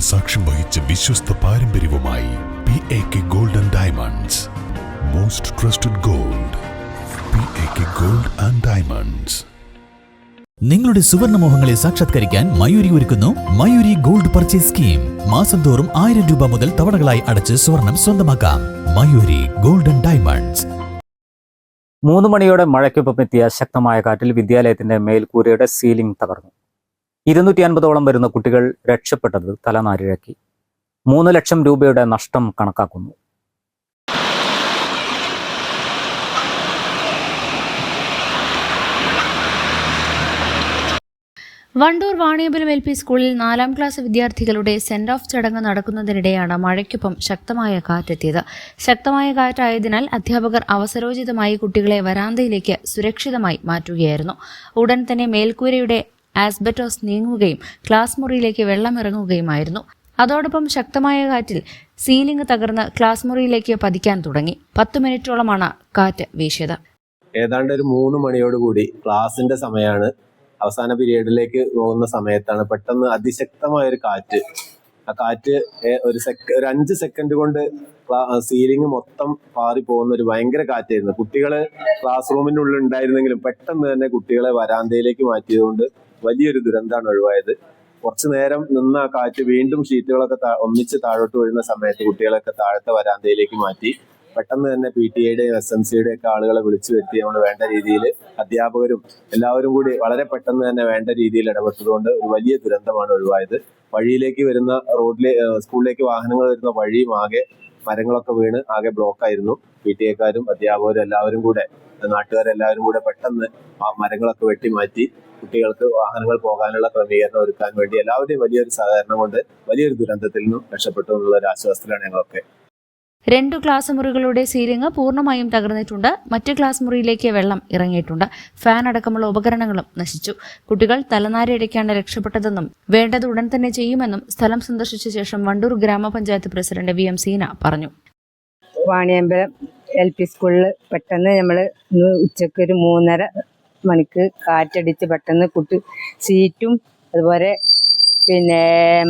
സാക്ഷ്യം വഹിച്ച വിശ്വസ്ത പാരമ്പര്യവുമായി P A K gold and diamonds most trusted gold P A K gold and diamonds നിങ്ങളുടെ സുവർണമോഹങ്ങളെ സാക്ഷാത്കരിക്കാൻ മയൂരി ഒരുക്കുന്നു മയൂരി ഗോൾഡ് പർച്ചേസ് സ്കീം മാസം തോറും ആയിരം രൂപ മുതൽ തവണകളായി അടച്ച് സ്വർണം സ്വന്തമാക്കാം. മയൂരി ഗോൾഡൻ ഡയമണ്ട്സ് മൂന്ന് മണിയോടെ മഴയ്ക്കൊപ്പം എത്തിയ ശക്തമായ കാറ്റിൽ വിദ്യാലയത്തിന്റെ മേൽക്കൂരയുടെ സീലിംഗ് തകർന്നു. ഇരുന്നൂറ്റി അൻപതോളം വരുന്ന കുട്ടികൾ രക്ഷപ്പെട്ടത് തലനാരിഴക്കി. മൂന്ന് ലക്ഷം രൂപയുടെ നഷ്ടം കണക്കാക്കുന്നു. വണ്ടൂർ വാണിയമ്പലം എൽ പി സ്കൂളിൽ നാലാം ക്ലാസ് വിദ്യാർത്ഥികളുടെ സെൻഡ് ഓഫ് ചടങ്ങ് നടക്കുന്നതിനിടെയാണ് മഴയ്ക്കൊപ്പം ശക്തമായ കാറ്റെത്തിയത്. ശക്തമായ കാറ്റായതിനാൽ അധ്യാപകർ അവസരോചിതമായി കുട്ടികളെ വരാന്തയിലേക്ക് സുരക്ഷിതമായി മാറ്റുകയായിരുന്നു. ഉടൻ തന്നെ മേൽക്കൂരയുടെ ആസ്ബറ്റോസ് നീങ്ങുകയും ക്ലാസ് മുറിയിലേക്ക് വെള്ളമിറങ്ങുകയുമായിരുന്നു. അതോടൊപ്പം ശക്തമായ കാറ്റിൽ സീലിംഗ് തകർന്ന് ക്ലാസ് മുറിയിലേക്ക് പതിക്കാൻ തുടങ്ങി. പത്ത് മിനിറ്റോളമാണ് കാറ്റ് വീശിയത്. ഏതാണ്ട് ഒരു മൂന്ന് മണിയോടുകൂടി ക്ലാസിന്റെ സമയമാണ് അവസാന പീരീഡിലേക്ക് പോകുന്ന സമയത്താണ് പെട്ടെന്ന് അതിശക്തമായ ഒരു കാറ്റ്. ആ കാറ്റ് ഒരു സെക്ക ഒരു അഞ്ച് സെക്കൻഡ് കൊണ്ട് സീലിംഗ് മൊത്തം പാറി പോകുന്ന ഒരു ഭയങ്കര കാറ്റായിരുന്നു. കുട്ടികൾ ക്ലാസ് റൂമിനുള്ളിൽ ഉണ്ടായിരുന്നെങ്കിലും പെട്ടെന്ന് തന്നെ കുട്ടികളെ വരാന്തയിലേക്ക് മാറ്റിയതുകൊണ്ട് വലിയൊരു ദുരന്തമാണ് ഒഴിവായത്. കുറച്ചു നേരം നിന്ന ആ കാറ്റ് വീണ്ടും ഷീറ്റുകളൊക്കെ ഒന്നിച്ച് താഴോട്ട് വീഴുന്ന സമയത്ത് കുട്ടികളൊക്കെ താഴത്തെ വരാന്തയിലേക്ക് മാറ്റി. പെട്ടെന്ന് തന്നെ പി ടി എയുടെയും എസ് എം സിയുടെ ഒക്കെ ആളുകളെ വിളിച്ചു വരുത്തി നമ്മൾ വേണ്ട രീതിയിൽ അധ്യാപകരും എല്ലാവരും കൂടി വളരെ പെട്ടെന്ന് തന്നെ വേണ്ട രീതിയിൽ ഇടപെട്ടതുകൊണ്ട് ഒരു വലിയ ദുരന്തമാണ് ഒഴിവായത്. വഴിയിലേക്ക് വരുന്ന റോഡിലെ സ്കൂളിലേക്ക് വാഹനങ്ങൾ വരുന്ന വഴിയും ആകെ മരങ്ങളൊക്കെ വീണ് ആകെ ബ്ലോക്ക് ആയിരുന്നു. പി ടി എക്കാരും അധ്യാപകരും എല്ലാവരും കൂടെ നാട്ടുകാരെല്ലാവരും കൂടെ പെട്ടെന്ന് ആ മരങ്ങളൊക്കെ വെട്ടിമാറ്റി കുട്ടികൾക്ക് വാഹനങ്ങൾ പോകാനുള്ള ക്രമീകരണം ഒരുക്കാൻ വേണ്ടി എല്ലാവരുടെയും വലിയൊരു സഹകരണം കൊണ്ട് വലിയൊരു ദുരന്തത്തിൽ നിന്നും രക്ഷപ്പെട്ടു എന്നുള്ള ഒരു ആശ്വാസത്തിലാണ് ഞങ്ങളൊക്കെ. രണ്ടു ക്ലാസ് മുറികളുടെ സീലിംഗ് പൂർണമായും തകർന്നിട്ടുണ്ട്. മറ്റു ക്ലാസ് മുറിയിലേക്ക് വെള്ളം ഇറങ്ങിയിട്ടുണ്ട്. ഫാൻ അടക്കമുള്ള ഉപകരണങ്ങളും നശിച്ചു. കുട്ടികൾ തലനാരിഴയ്ക്കാണ് രക്ഷപ്പെട്ടതെന്നും വേണ്ടത് ഉടൻ തന്നെ ചെയ്യുമെന്നും സ്ഥലം സന്ദർശിച്ച ശേഷം വണ്ടൂർ ഗ്രാമപഞ്ചായത്ത് പ്രസിഡന്റ് വി എം സീന പറഞ്ഞു. വാണിയമ്പലം എൽ പി സ്കൂളിൽ പെട്ടെന്ന് നമ്മൾ ഇന്ന് ഉച്ചയ്ക്ക് ഒരു മൂന്നര മണിക്ക് കാറ്റടിച്ച് പെട്ടെന്ന് കുട്ടി സീറ്റും അതുപോലെ പിന്നെ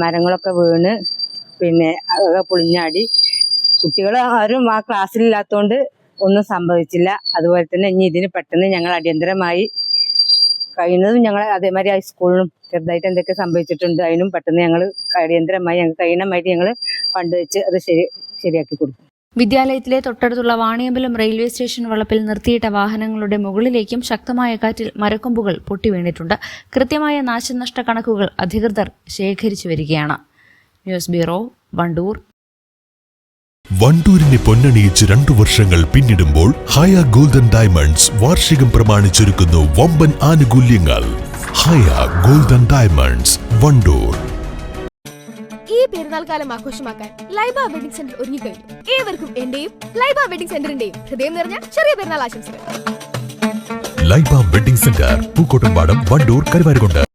മരങ്ങളൊക്കെ വീണ് പിന്നെ അതൊക്കെ പൊളിഞ്ഞാടി. കുട്ടികൾ ആരും ആ ക്ലാസ്സിലില്ലാത്തതുകൊണ്ട് ഒന്നും സംഭവിച്ചില്ല. അതുപോലെ തന്നെ ഇനി ഇതിന് പെട്ടെന്ന് ഞങ്ങൾ അടിയന്തരമായി കഴിയുന്നതും ഞങ്ങൾ അതേമാതിരി ഹൈസ്കൂളിലും ചെറുതായിട്ട് എന്തൊക്കെ സംഭവിച്ചിട്ടുണ്ട് അതിനും പെട്ടെന്ന് ഞങ്ങൾ അടിയന്തരമായി ഞങ്ങൾ കഴിയണമായിട്ട് ഞങ്ങൾ ഫണ്ട് വെച്ച് അത് ശരി ശരിയാക്കി കൊടുക്കും. വിദ്യാലയത്തിലെ തൊട്ടടുത്തുള്ള വാണിയമ്പലം റെയിൽവേ സ്റ്റേഷൻ വളപ്പിൽ നിർത്തിയിട്ട വാഹനങ്ങളുടെ മുകളിലേക്കും ശക്തമായ കാറ്റിൽ മരക്കൊമ്പുകൾ പൊട്ടിവീണിട്ടുണ്ട്. കൃത്യമായ നാശനഷ്ട കണക്കുകൾ അധികൃതർ ശേഖരിച്ചു വരികയാണ്. News bureau Wandoor. വണ്ടൂരിനെ പൊന്നണിയിച്ച് രണ്ടു വർഷങ്ങൾ പിന്നിടുമ്പോൾ ഹയ ഗോൾഡൻ ഡയമണ്ട്സ് വാർഷികം പ്രമാണിച്ചൊരുക്കുന്നു വമ്പൻ ആനുകൂല്യങ്ങൾ. Haya golden diamonds Wandoor. ഈ പെരുന്നാൾ കാലം ആഘോഷമാക്കാൻ ലൈബ വെഡിംഗ് സെന്റർ ഒരുങ്ങിക്കഴിഞ്ഞു. ഏവർക്കും എന്റെയും ലൈബ വെഡിംഗ് സെന്ററിന്റെയും ഹൃദയം നിറഞ്ഞ ചെറിയ പെരുന്നാൾ ആശംസകൾ. Laiba wedding centre Pookkottumpadam Wandoor Karuvarakundu.